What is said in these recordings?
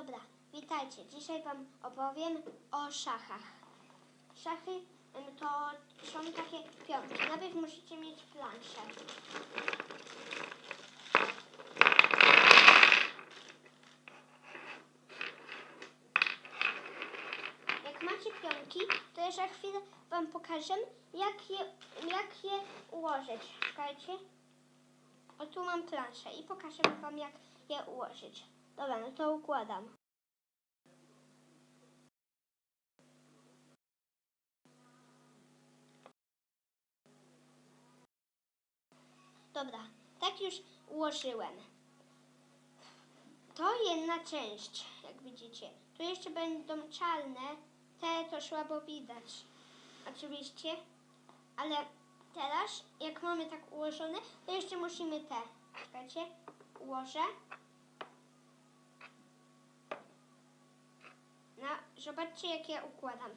Dobra, witajcie. Dzisiaj Wam opowiem o szachach. Szachy to są takie piątki. Najpierw musicie mieć planszę. Jak macie pionki, to za chwilę Wam pokażę, jak je, jak je ułożyć. Czekajcie. O tu mam planszę i pokażę Wam, jak je ułożyć. Dobra, no to układam. Dobra, tak już ułożyłem. To jedna część, jak widzicie. Tu jeszcze będą czarne, te to słabo widać. Oczywiście, ale teraz, jak mamy tak ułożone, to jeszcze musimy te. Czekajcie, ułożę. No, zobaczcie jak ja układam.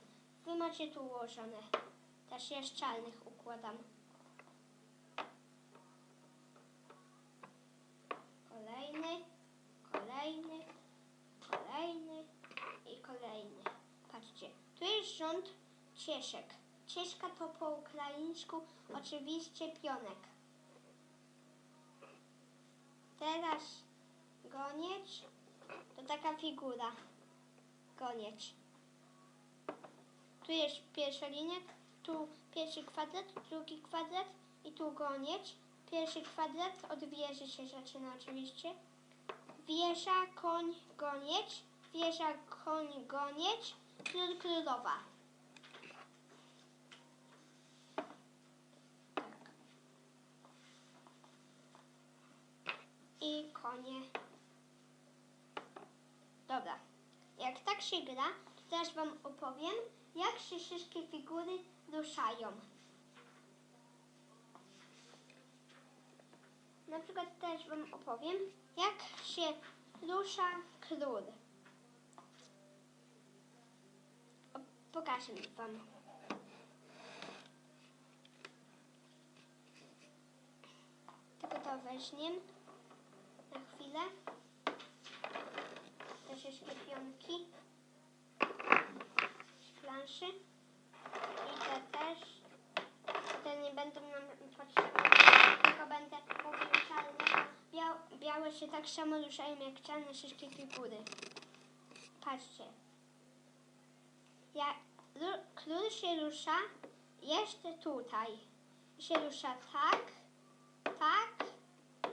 Wy macie tu ułożone. Też ja z czarnych układam. Kolejny, kolejny, kolejny i kolejny. Patrzcie, tu jest rząd cieszek. Cieszka to po ukraińsku oczywiście pionek. Teraz goniec to taka figura. Koniec. Tu jest pierwsza linia, tu pierwszy kwadrat, drugi kwadrat i tu goniec. Pierwszy kwadrat od wieży się zaczyna oczywiście. Wieża, koń, goniec. Wieża, koń, goniec. Król, królowa. I konie. Dobra. Się gra, to teraz Wam opowiem, jak się wszystkie figury ruszają. Na przykład też Wam opowiem, jak się rusza król. Pokażę Wam. Tylko to weźmiem na chwilę. Te wszystkie pionki planszy. I te też. Te nie będą nam potrzebne. Tylko będę mówił czarne. Biał, białe się tak samo ruszają jak czarne wszystkie figury. Patrzcie. Ja, król się rusza jeszcze tutaj. Się rusza tak, tak,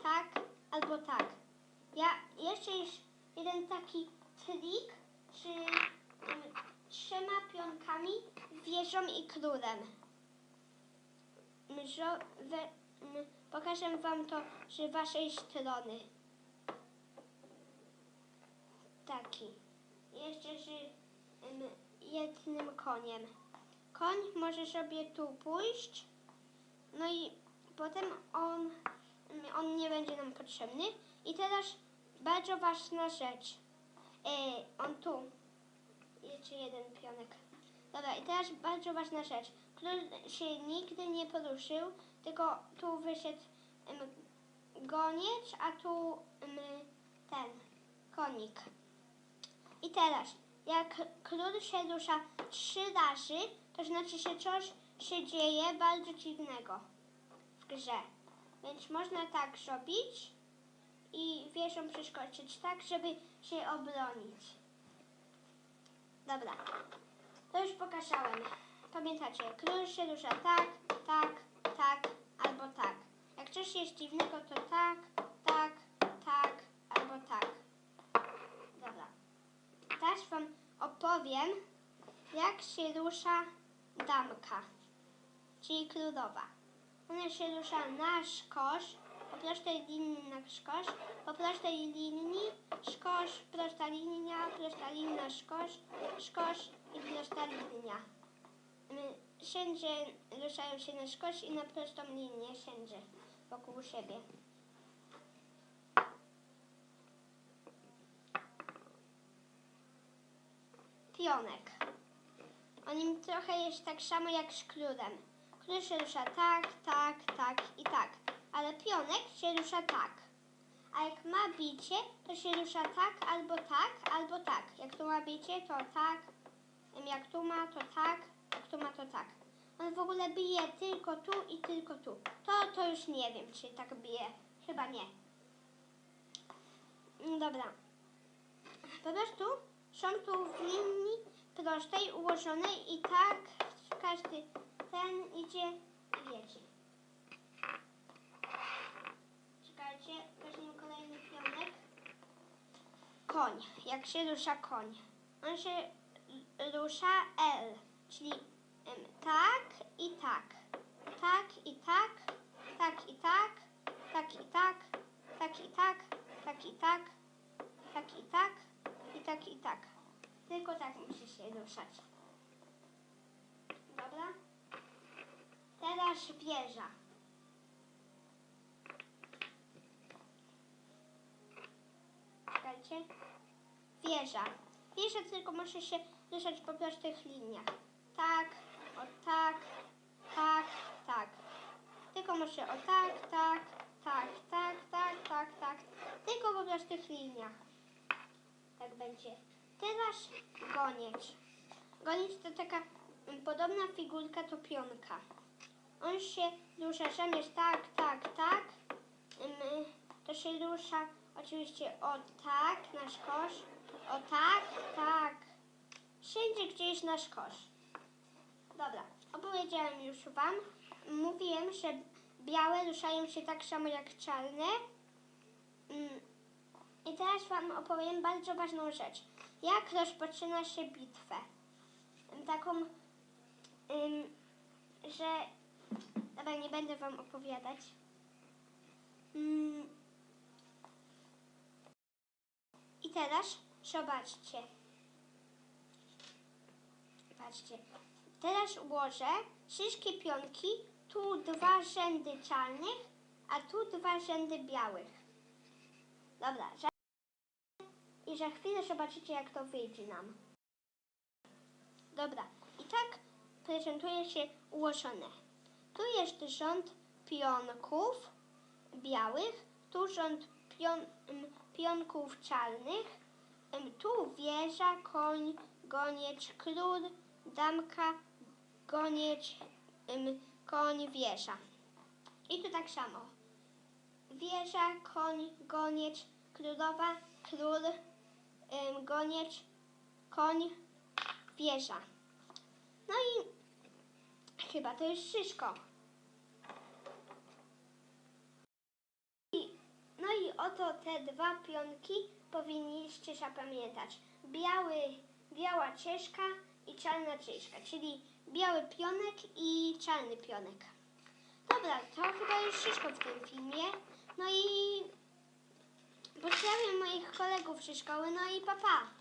tak albo tak. Ja jeszcze jeden taki trik mm, trzema pionkami, wieżą i królem. Mm, pokażę wam to z waszej strony. Taki. Jeszcze z mm, jednym koniem. Koń może sobie tu pójść, no i potem on, on nie będzie nam potrzebny. I teraz bardzo ważna rzecz. E, on tu. Jeszcze jeden pionek. Dobra, i teraz bardzo ważna rzecz. Król się nigdy nie poruszył, tylko tu wyszedł em, goniec, a tu ten konik. I teraz, jak król się rusza trzy razy, to znaczy, że coś się dzieje bardzo dziwnego w grze. Więc można tak zrobić i wieżą przeskoczyć tak, żeby się obronić. Dobra, to już pokazałem. Pamiętacie, król się rusza tak, tak, tak albo tak. Jak coś jest dziwnego, to tak, tak, tak albo tak. Dobra. Teraz Wam opowiem, jak się rusza damka, czyli królowa. Ona się rusza na szkosz, po prostej linii na szkosz, po prostej linii, szkosz, prosta linia, prosta linia, szkosz, szkosz i prosta linia. Wszędzie ruszają się na szkosz i na prostą linię, wszędzie, wokół siebie. Pionek. O nim trochę jest tak samo jak z królem. Król się rusza tak, tak, tak i tak. Pionek się rusza tak. A jak ma bicie, to się rusza tak, albo tak, albo tak. Jak tu ma bicie, to tak. Jak tu ma, to tak. Jak tu ma, to tak. On w ogóle bije tylko tu i tylko tu. To, to już nie wiem, czy tak bije. Chyba nie. Mm, Dobra. Po prostu są tu w linii prostej ułożone i tak każdy ten idzie, wiecie. Czekajcie, weźmiemy kolejny pionek. Koń. Jak się rusza koń? On się rusza L, czyli tak i tak. Tak i tak, tak i tak, tak i tak, tak i tak, tak i tak, tak i tak i tak i tak. Tylko tak musi się ruszać. Dobra? Teraz wieża. Czekajcie. Wieża. Wieża tylko może się ruszać po prostych liniach. Tak, o tak, tak, tak. Tylko może o tak, tak, tak, tak, tak, tak, tak. Tylko po prostych liniach. Tak będzie. Teraz goniec. Goniec to taka podobna figurka do pionka. On się rusza zamiast tak, tak, tak. To się rusza oczywiście o tak, nasz kosz. O tak, tak. Wszędzie gdzieś nasz kosz. Dobra, opowiedziałem już Wam. Mówiłem, że białe ruszają się tak samo jak czarne. Mm, I teraz Wam opowiem bardzo ważną rzecz. Jak rozpoczyna się bitwę? Taką, że... Dobra, nie będę Wam opowiadać. Mm. I teraz zobaczcie. Patrzcie. Teraz ułożę wszystkie pionki. Tu dwa rzędy czarnych, a tu dwa rzędy białych. Dobra. I za chwilę zobaczycie, jak to wyjdzie nam. Dobra. I tak prezentuje się ułożone. Tu jest rząd pionków białych, tu rząd pion, pionków czarnych, tu wieża, koń, goniec, król, damka, goniec, em, koń, wieża. I tu tak samo. Wieża, koń, goniec, królowa, król, em, goniec, koń, wieża. No i chyba to już wszystko. I, no i oto te dwa pionki powinniście zapamiętać. Biały, biała cieszka i czarna cieszka, czyli biały pionek i czarny pionek. Dobra, to chyba już wszystko w tym filmie. No i pozdrawiam moich kolegów ze szkoły, no i papa. Pa.